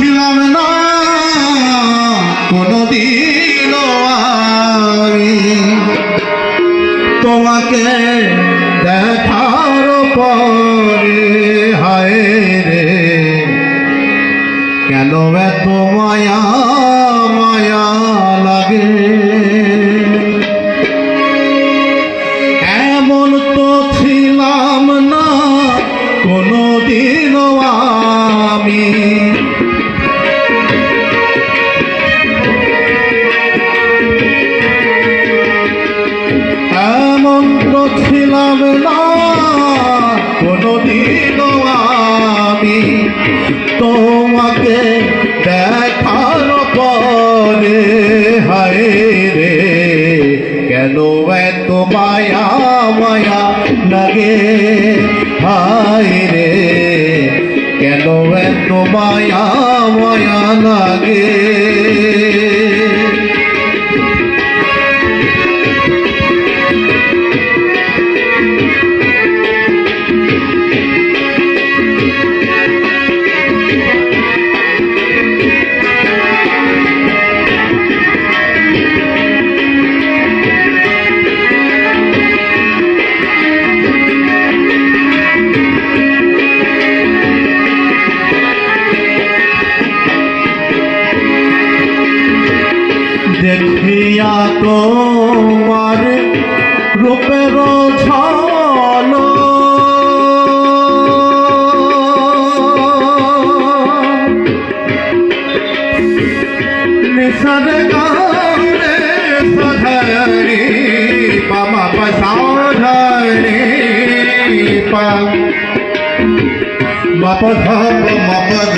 Milan and I. তোমাকে দেখার পরে হায় রে। কেন এত মায়া মায়া লাগে? তোমার রূপের ঝল নিষদ কারে সধরি পামা পসাধরি পা মপ ধপ মপ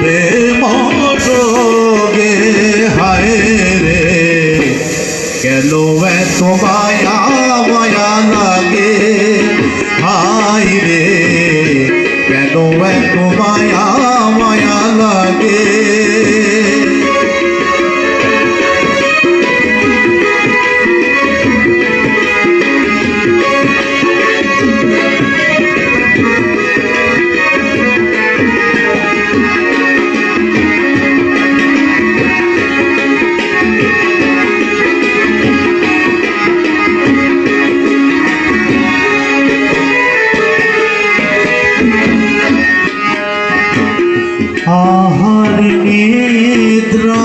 প্রেম যোগে হায় রে। কেন এত মায়া মায়া লাগে? হায় রে। কেন এত মায়া মায়া লাগে? আহার নিদ্রা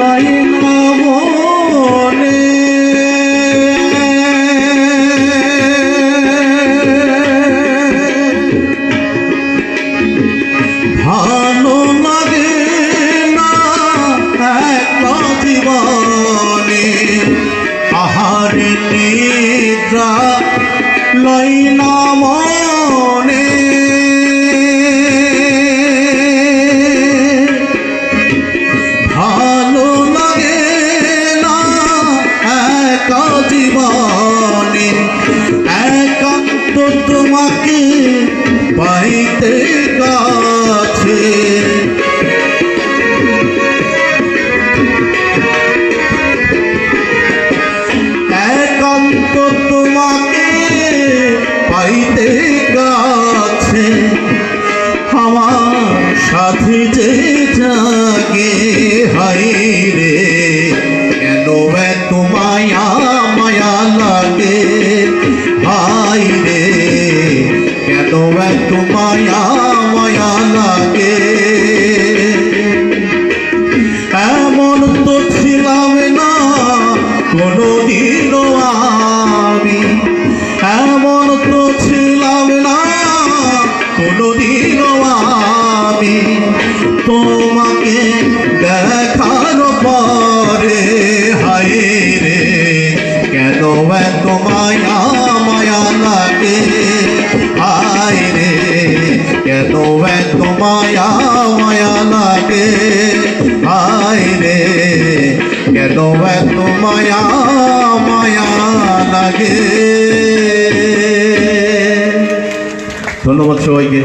লাইনা মনে ভালো লাগে না একলা জীবনে। মায়া মায়া লাগে। হায় রে মায়া মায়া লাগে? হায় রে, কেন এত মায়া মায়া লাগে? ধন্যবাদ সবাইকে।